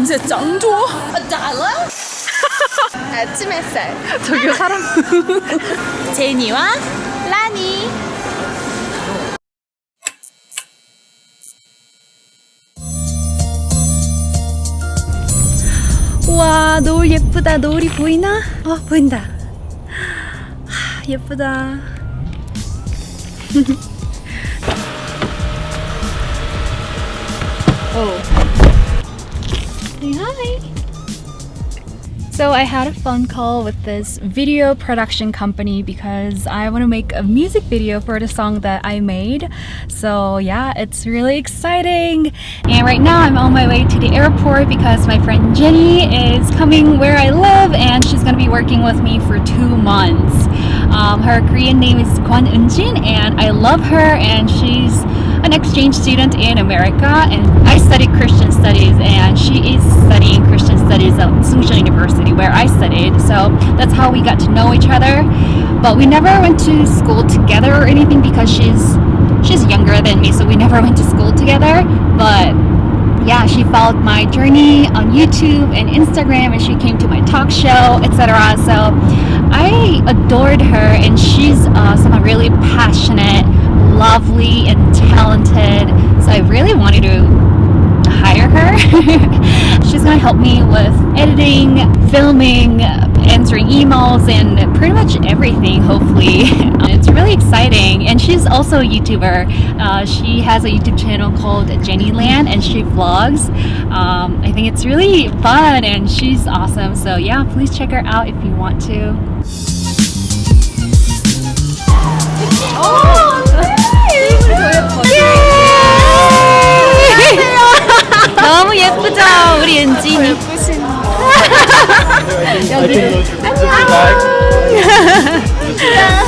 냄새 짱 좋아. A dollar? 아침 햇살. 저기 사람. 제니와 라니. 와 노을 예쁘다. 노을이 보이나? 어 보인다. 하, 예쁘다. Oh. Say hi. So I had a phone call with this video production company because I want to make a music video for the song that I made. So yeah, it's really exciting. And right now I'm on my way to the airport because my friend Jenny is coming where I live and she's going to be working with me for two months. Um, her Korean name is Kwon Eunjin and I love her and she's an exchange student in America and I studied Christian studies and she is studying Christian studies at Sungshan University where I studied. So that's how we got to know each other. But we never went to school together or anything because she's she's younger than me, so we never went to school together. But yeah, she followed my journey on YouTube and Instagram, and she came to my talk show, etc. So I adored her, and she's uh, someone really passionate, lovely, and talented. So I really wanted to hire her. She's gonna help me with editing, filming, answering emails, and pretty much everything, hopefully. it's really exciting. And she's also a YouTuber. Uh, she has a YouTube channel called Jenny Land and she vlogs. Um, I think it's really fun and she's awesome. So, yeah, please check her out if you want to. 너무 예쁘죠 우리 은진이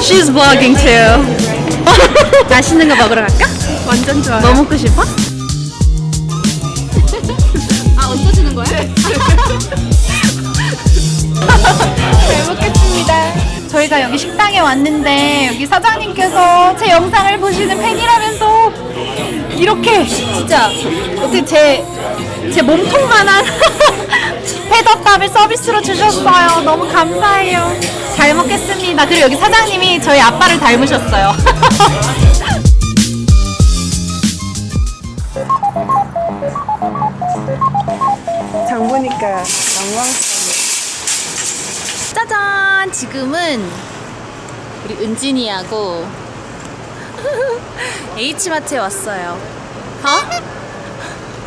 She's vlogging too 맛있는 거 먹으러 갈까? 완전 좋아요. 뭐 먹고 싶어? 아 얹어주는 거야? 잘 먹겠습니다. 저희가 여기 식당에 왔는데 여기 사장님께서 제 영상을 보시는 팬이라면서 이렇게 진짜 어떻게 제, 제 몸통만한 회덮밥을 서비스로 주셨어요. 너무 감사해요. 잘 먹겠습니다. 그리고 여기 사장님이 저희 아빠를 닮으셨어요. 장 보니까 영광스럽네. 짜잔! 지금은 우리 은진이하고 H마트에 왔어요. 어?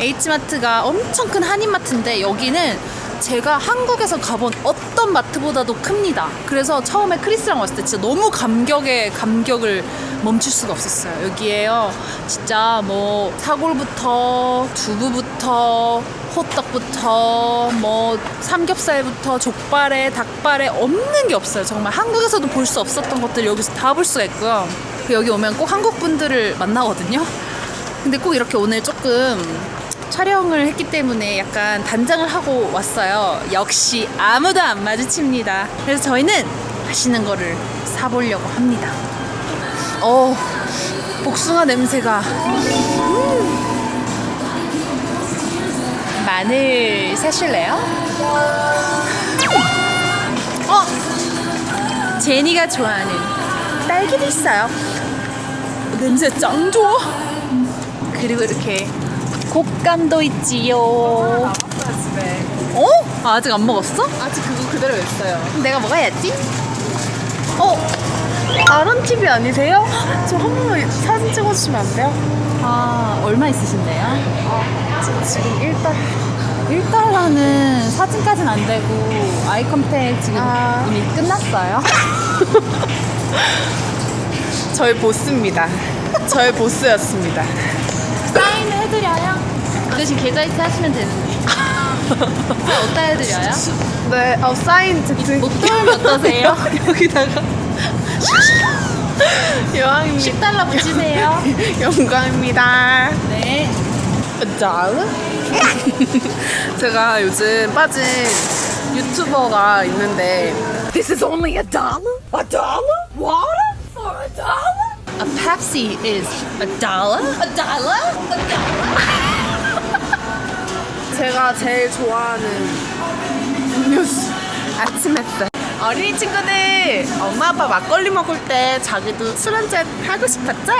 H마트가 엄청 큰 한인마트인데 여기는 제가 한국에서 가본 어떤 마트보다도 큽니다. 그래서 처음에 크리스랑 왔을 때 진짜 너무 감격에 감격을 멈출 수가 없었어요. 여기에요. 진짜 뭐 사골부터 두부부터 호떡부터 뭐 삼겹살부터 족발에 닭발에 없는 게 없어요. 정말 한국에서도 볼 수 없었던 것들 여기서 다 볼 수가 있고요. 그 여기 오면 꼭 한국 분들을 만나거든요. 근데 꼭 이렇게 오늘 조금 촬영을 했기 때문에 약간 단장을 하고 왔어요. 역시 아무도 안 마주칩니다. 그래서 저희는 맛있는 거를 사보려고 합니다. 어, 복숭아 냄새가. 음. 마늘 사실래요? 어, 제니가 좋아하는 딸기도 있어요. 냄새 짱 좋아. 그리고 이렇게 곶감도 있지요. 어? 아, 아직 안 먹었어? 아직 그거 그대로 있어요. 내가 먹어야지. 어? 아론 TV 아니세요? 저 한 번만 사진 찍어주시면 안 돼요? 아, 얼마 있으신데요? 아, 저 지금 일단 1달러는 사진까지는 안 되고 아이컨택 지금 아. 이미 끝났어요. 저희 보스입니다. 저희 보스였습니다. 사인을 해드려요? 그 대신 계좌이체 하시면 되는데. 제가 어디다 해드려요? 네, 어, 사인 제 등. 목도리 어떠세요? 여기다가. 여왕입니다. 10달러 붙이세요. 영광입니다. 네. 달러? 제가 요즘 빠진 유튜버가 있는데 This is only a dollar? A dollar? Water? Dollar? A Pepsi is a dollar? A dollar? A dollar? 제가 제일 좋아하는 음료수 아침 햇살 어린이 친구들 엄마 아빠 막걸리 먹을 때 자기도 술 한잔 하고 싶었죠?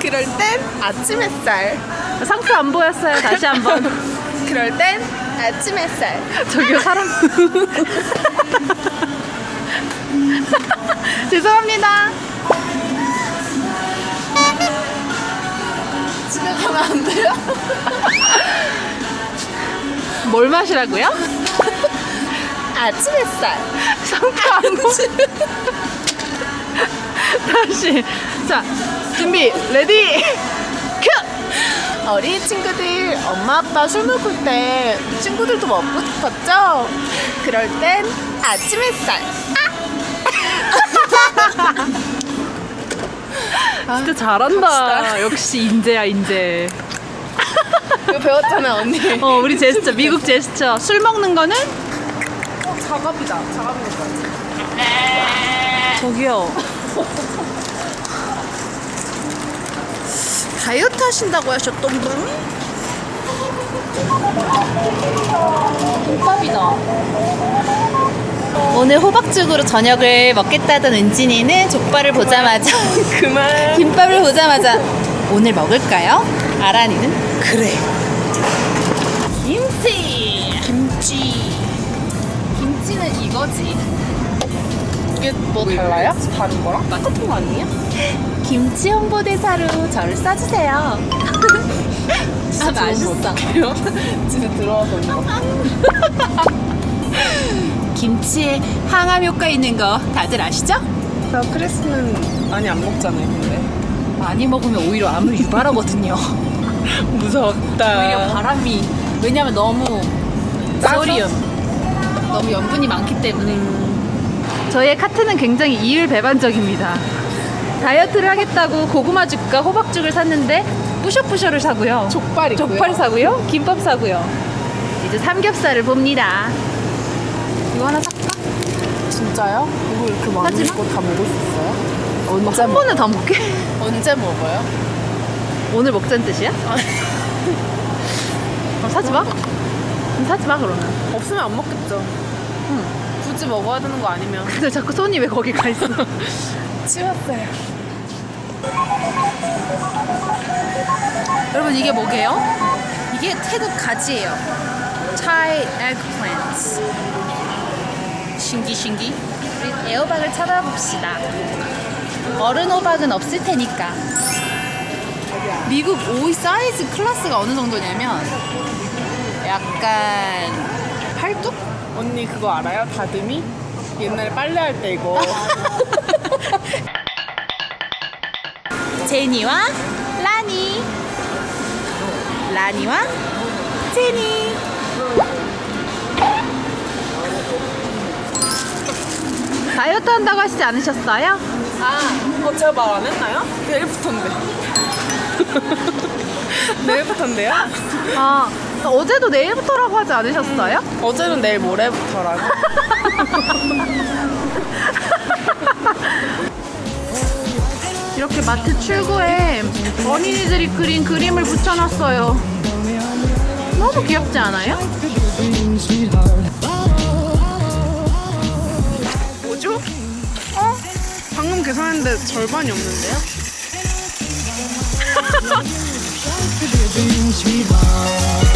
그럴 땐 아침 햇살 상표 안 보였어요. 다시 한번. 그럴 땐 아침 햇살 저기요 사람. 죄송합니다. 가면 안 돼요? 뭘 마시라고요? 아침 햇살 보. 다시. 자 준비 레디 큐. 어린이 친구들 엄마 아빠 술 먹을 때 친구들도 먹고 싶었죠? 그럴 땐 아침 햇살 진짜 잘한다. 역시 인재야 인재. 이거 배웠잖아 언니 어 우리 제스처 미국 제스처 술 먹는 거는 작업이다 작업인 것까지 저기요. 다이어트 하신다고 하셨던 분? 김밥이다. 오늘 호박죽으로 저녁을 먹겠다던 은진이는 족발을 보자마자 그만 김밥을 보자마자 오늘 먹을까요? 아란이는 그래. 김치. 김치 김치는 이거지 이게 뭐 달라요? 다른 거랑? 똑같은 거 아니에요? 김치 홍보대사로 저를 써주세요. 아 맛있어. 집에 들어와서 이거. 김치에 항암 효과 있는 거 다들 아시죠? 저 크리스는 많이 안 먹잖아요 근데. 많이 먹으면 오히려 암을 유발하거든요. 무섭다. 오히려 바람이. 왜냐면 너무 짜서? 소리um 너무 염분이 많기 때문에. 저희의 카트는 굉장히 이율배반적입니다. 다이어트를 하겠다고 고구마죽과 호박죽을 샀는데 뿌셔뿌셔를 사고요 족발 있고요 족발 사고요 김밥 사고요 이제 삼겹살을 봅니다 이거 하나 살까? 진짜요? 이거 이렇게 많은 하지마. 거다 먹을 수 있어요? 언제, 한 먹, 번에 다 먹게? 언제 먹어요? 오늘 먹자는 뜻이야? 그럼 사지 마 그럼 사지 마 그러면 없으면 안 먹겠죠 응. 굳이 먹어야 되는 거 아니면 근데 자꾸 손이 왜 거기 가 있어 치웠어요 여러분 이게 뭐게요? 이게 태국 가지예요. Thai eggplants. 신기 신기. 우리 애호박을 찾아봅시다. 어른 호박은 없을 테니까. 미국 오이 사이즈 클래스가 어느 정도냐면 약간 팔뚝? 언니 그거 알아요? 다듬이? 옛날에 빨래할 때 이거 제니와. 라니와 제니. 다이어트 한다고 하시지 않으셨어요? 아, 어, 제가 말 안 했나요? 내일부터인데. 내일부터인데요? 아, 어제도 내일부터라고 하지 않으셨어요? 어제는 내일 모레부터라고. 이렇게 마트 출구에 어린이들이 그린 그림을 붙여놨어요. 너무 귀엽지 않아요? 뭐죠? 어? 방금 계산했는데 절반이 없는데요?